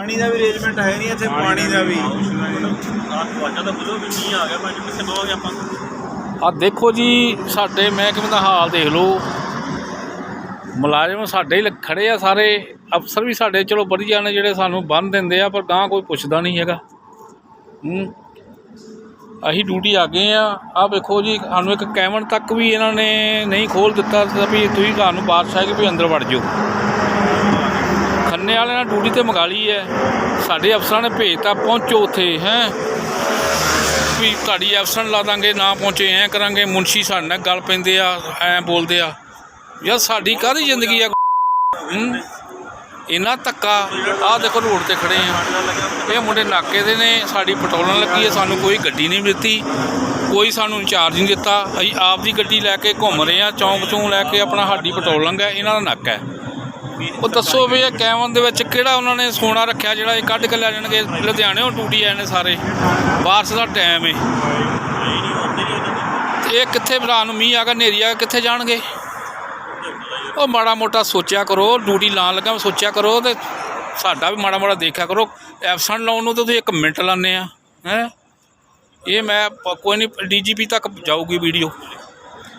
ਪਾਣੀ ਦਾ ਵੀ ਅਰੇਂਜਮੈਂਟ ਹੈ ਨਹੀਂ ਇੱਥੇ ਪਾਣੀ ਦਾ ਵੀ ਆਹ ਦਰਵਾਜ਼ਾ ਤਾਂ ਖੁੱਲੋ ਵੀ। ਨਹੀਂ ਆ ਗਿਆ ਭਾਈ ਕਿੱਥੇ ਬਵਾਂਗੇ ਆਪਾਂ ਆ ਦੇਖੋ ਜੀ ਸਾਡੇ ਮਹਿਕਮੇ ਦਾ ਹਾਲ ਦੇਖ ਲਓ। ਮੁਲਾਜ਼ਮ ਸਾਡੇ ਹੀ ਖੜੇ ਆ ਸਾਰੇ। ਅਫਸਰ ਵੀ ਸਾਡੇ ਚਲੋ ਵਧੀਆ ਨੇ ਜਿਹੜੇ ਸਾਨੂੰ ਬੰਨ ਦਿੰਦੇ ਆ ਪਰ ਗਾਂ ਕੋਈ ਪੁੱਛਦਾ ਨਹੀਂ ਹੈਗਾ। ਹੂੰ। ਅਸੀਂ ਡਿਊਟੀ ਆ ਗਏ ਆ। ਆ ਵੇਖੋ ਜੀ ਸਾਨੂੰ ਇੱਕ ਕੈਮਨ ਤੱਕ ਵੀ ਇਹਨਾਂ ਨੇ ਨਹੀਂ ਖੋਲ ਦਿੱਤਾ ਵੀ ਤੁਸੀਂ ਤੁਹਾਨੂੰ ਬਾਦਸ਼ਾਹ ਕਿ ਵੀ ਅੰਦਰ ਵੜ ਜਾਓ। ਖੰਨੇ ਵਾਲਿਆਂ ਨੇ ਡਿਊਟੀ ਤੇ ਮੰਗਾ ਲਈ ਹੈ। ਸਾਡੇ ਅਫਸਰਾਂ ਨੇ ਭੇਜਤਾ ਪਹੁੰਚੋ ਉੱਥੇ, ਹੈ। ਵੀ ਤੁਹਾਡੀ ਐਬਸੈਂਟ ਲਾ ਦਾਂਗੇ, ਨਾ ਪਹੁੰਚੇ, ਐ ਕਰਾਂਗੇ। ਮੁਨਸ਼ੀ ਸਾਡੇ ਨਾਲ ਗੱਲ ਪੈਂਦੇ ਆ, ਐ ਬੋਲਦੇ ਆ। ਯਾਰ ਸਾਡੀ ਕਾਹਦੀ ਜ਼ਿੰਦਗੀ ਆ? ਇਹਨਾਂ ਧੱਕਾ, ਆਹ ਦੇਖੋ ਰੋਡ ਤੇ ਖੜੇ ਆ। ਇਹ ਮੁੰਡੇ ਨਾਕੇ ਦੇ ਨੇ, ਸਾਡੀ ਪਟੋਲਣ ਲੱਗੀ ਹੈ ਸਾਨੂੰ ਕੋਈ ਗੱਡੀ ਨਹੀਂ ਦਿੱਤੀ। ਕੋਈ ਸਾਨੂੰ ਇੰਚਾਰਜ ਨਹੀਂ ਦਿੱਤਾ। ਅਸੀਂ ਆਪ ਦੀ ਗੱਡੀ ਲੈ ਕੇ ਘੁੰਮ ਰਹੇ ਆ ਚੌਂਕ ਚੋਂ ਲੈ ਕੇ ਆਪਣਾ ਸਾਡੀ ਪਟੋਲਣ ਹੈ, ਇਹਨਾਂ ਦਾ ਨੱਕ ਹੈ। ਉਹ ਦੱਸੋ ਵੀ ਇਹ ਕੈਮਨ ਦੇ ਵਿੱਚ ਕਿਹੜਾ ਉਹਨਾਂ ਨੇ ਸੋਨਾ ਰੱਖਿਆ ਜਿਹੜਾ ਇਹ ਕੱਢ ਕੇ ਲੈ ਜਾਣਗੇ? ਲੁਧਿਆਣੇ ਲੁਧਿਆਣੇੋਂ ਟੂਟੀ ਆਏ ਨੇ ਸਾਰੇ। ਬਾਰਿਸ਼ ਦਾ ਟਾਈਮ ਏ। ਤੇ ਇਹ ਕਿੱਥੇ ਭਰਾ ਨੂੰ ਮੀਂਹ ਆ ਗਿਆ, ਹਨੇਰੀ ਆ ਗਿਆ, ਕਿੱਥੇ ਜਾਣਗੇ? ਉਹ ਮਾੜਾ ਮੋਟਾ ਸੋਚਿਆ ਕਰੋ, ਡਿਊਟੀ ਲਾਉਣ ਲੱਗਾ ਸੋਚਿਆ ਕਰੋ ਤੇ ਸਾਡਾ ਵੀ ਮਾੜਾ ਮੋਟਾ ਦੇਖਿਆ ਕਰੋ। ਐਬਸੈਂਟ ਲਾਉਣ ਨੂੰ ਤਾਂ ਤੁਸੀਂ 1 ਮਿੰਟ ਲਾਉਂਦੇ ਆ, ਹੈ? ਇਹ ਮੈਂ ਕੋਈ ਨਹੀਂ ਡੀਜੀਪੀ ਤੱਕ ਜਾਊਗੀ ਵੀਡੀਓ।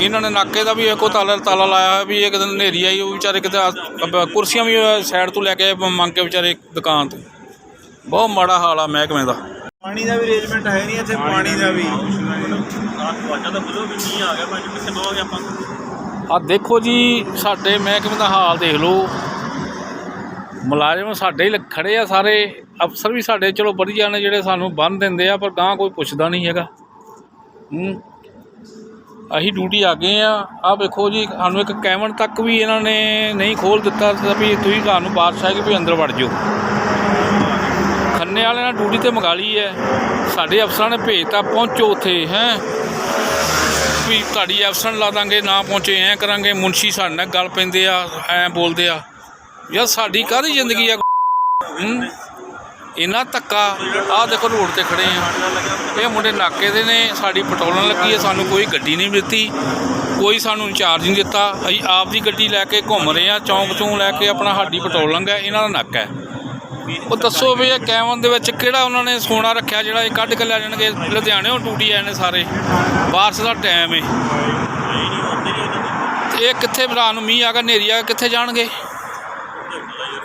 ਇਹਨਾਂ ਨੇ ਨਾਕੇ ਦਾ ਵੀ ਇੱਕੋ ਤਾਲਾ ਤਾਲਾ ਲਾਇਆ ਹੋਇਆ ਵੀ ਇੱਕ ਦਿਨ ਹਨੇਰੀ ਆਈ ਉਹ ਵਿਚਾਰੇ ਕਿਤੇ ਕੁਰਸੀਆਂ ਵੀ ਸਾਈਡ ਤੋਂ ਲੈ ਕੇ ਮੰਗ ਕੇ ਵਿਚਾਰੇ ਦੁਕਾਨ ਤੋਂ। ਬਹੁਤ ਮਾੜਾ ਹਾਲ ਆ ਮਹਿਕਮੇ ਦਾ। ਪਾਣੀ ਦਾ ਵੀ ਅਰੇਂਜਮੈਂਟ ਹੈ ਨਹੀਂ ਇੱਥੇ ਪਾਣੀ ਦਾ ਵੀ। ਆ ਦੇਖੋ ਜੀ ਸਾਡੇ ਮਹਿਕਮੇ ਦਾ ਹਾਲ ਦੇਖ ਲਓ। ਮੁਲਾਜ਼ਮ ਸਾਡੇ ਹੀ ਲ- ਖੜੇ ਆ ਸਾਰੇ। ਅਫਸਰ ਵੀ ਸਾਡੇ ਚਲੋ ਵਧੀਆ ਨੇ ਜਿਹੜੇ ਸਾਨੂੰ ਬੰਨ ਦਿੰਦੇ ਆ ਪਰ ਗਾਂ ਕੋਈ ਪੁੱਛਦਾ ਨਹੀਂ ਹੈਗਾ। ਹੂੰ। ਅਸੀਂ ਡਿਊਟੀ ਆ ਗਏ ਆ ਆ ਵੇਖੋ ਜੀ, ਸਾਨੂੰ ਇੱਕ ਕੈਮਨ ਤੱਕ ਵੀ ਇਹਨਾਂ ਨੇ ਨਹੀਂ ਖੋਲ ਦਿੱਤਾ ਵੀ ਤੁਸੀਂ ਤੁਹਾਨੂੰ ਬਾਦਸ਼ਾਹ ਹੈ ਕਿ ਵੀ ਅੰਦਰ ਵੜ ਜਾਓ। ਖੰਨੇ ਵਾਲਿਆਂ ਨੇ ਡਿਊਟੀ ਤੇ ਮੰਗਾ ਲਈ ਹੈ। ਸਾਡੇ ਅਫਸਰਾਂ ਨੇ ਭੇਜਤਾ, ਪਹੁੰਚੋ ਉੱਥੇ, ਹੈ। ਵੀ ਤੁਹਾਡੀ ਐਬਸੈਂਟ ਲਾ ਦਾਂਗੇ, ਨਾ ਪਹੁੰਚੇ, ਐ ਕਰਾਂਗੇ। ਮੁਨਸ਼ੀ ਸਾਡੇ ਨਾਲ ਗੱਲ ਪੈਂਦੇ ਆ, ਐ ਬੋਲਦੇ ਆ। ਯਾਰ ਸਾਡੀ ਕਾਹਦੀ ਜ਼ਿੰਦਗੀ ਆ? ਇੰਨਾ ਧੱਕਾ, ਆਹ ਦੇਖੋ ਰੋਡ ਤੇ ਖੜੇ ਆ। ਇਹ ਮੁੰਡੇ ਨਾਕੇ ਦੇ ਨੇ, ਸਾਡੀ ਪਟੋਲਣ ਲੱਗੀ ਹੈ, ਸਾਨੂੰ ਕੋਈ ਗੱਡੀ ਨਹੀਂ ਦਿੱਤੀ ਕੋਈ ਸਾਨੂੰ ਇੰਚਾਰਜ ਨਹੀਂ ਦਿੱਤਾ। ਅਸੀਂ ਆਪ ਦੀ ਗੱਡੀ ਲੈ ਕੇ ਘੁੰਮ ਰਹੇ ਆ ਚੌਂਕ ਚੋਂ ਲੈ ਕੇ ਆਪਣਾ ਸਾਡੀ ਪਟੋਲਣ ਹੈ ਇਹਨਾਂ ਦਾ ਨੱਕ ਹੈ। ਉਹ ਦੱਸੋ ਵੀ ਇਹ ਕੈਮਨ ਦੇ ਵਿੱਚ ਕਿਹੜਾ ਉਹਨਾਂ ਨੇ ਸੋਨਾ ਰੱਖਿਆ, ਜਿਹੜਾ ਇਹ ਕੱਢ ਕੇ ਲੈ ਜਾਣਗੇ? ਲੁਧਿਆਣੇੋਂ ਟੂਟੀ ਆਏ ਨੇ ਸਾਰੇ। ਬਾਰਿਸ਼ ਦਾ ਟਾਈਮ ਏ। ਤੇ ਇਹ ਕਿੱਥੇ ਭਰਾ ਨੂੰ ਮੀਂਹ ਆ ਗਿਆ, ਹਨੇਰੀ ਆ ਗਿਆ, ਕਿੱਥੇ ਜਾਣਗੇ?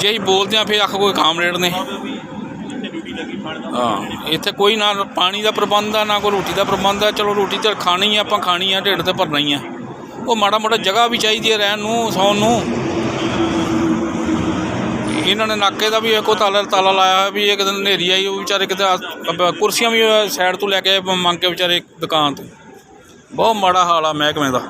ਜੇ ਅਸੀਂ ਬੋਲਦੇ ਆ ਫਿਰ ਅੱਖ ਕੋਈ ਕਾਮਰੇਡ ਨੇ। ਹਾਂ, ਇੱਥੇ ਕੋਈ ਨਾ ਪਾਣੀ ਦਾ ਪ੍ਰਬੰਧ ਆ, ਨਾ ਕੋਈ ਰੋਟੀ ਦਾ ਪ੍ਰਬੰਧ ਆ। ਚਲੋ ਰੋਟੀ ਤਾਂ ਖਾਣੀ ਆ, ਆਪਾਂ ਖਾਣੀ ਆ, ਢਿੱਡ ਤੇ ਭਰਨਾ ਹੀ ਆ। ਉਹ ਮਾੜਾ ਮੋਟਾ ਜਗ੍ਹਾ ਵੀ ਚਾਹੀਦੀ ਹੈ ਰਹਿਣ ਨੂੰ, ਸੌਣ ਨੂੰ। ਇਹਨਾਂ ਨੇ ਨਾਕੇ ਦਾ ਵੀ ਇੱਕੋ ਤਾਲਾ ਤਾਲਾ ਲਾਇਆ ਹੋਇਆ ਵੀ ਇੱਕ ਦਿਨ ਹਨੇਰੀ ਆਈ, ਉਹ ਵਿਚਾਰੇ ਕਿਤੇ ਆ- ਕੁਰਸੀਆਂ ਵੀ ਸਾਈਡ ਤੋਂ ਲੈ ਕੇ ਮੰਗ ਕੇ ਵਿਚਾਰੇ ਦੁਕਾਨ ਤੋਂ। ਬਹੁਤ ਮਾੜਾ ਹਾਲ ਆ ਮਹਿਕਮੇ ਦਾ।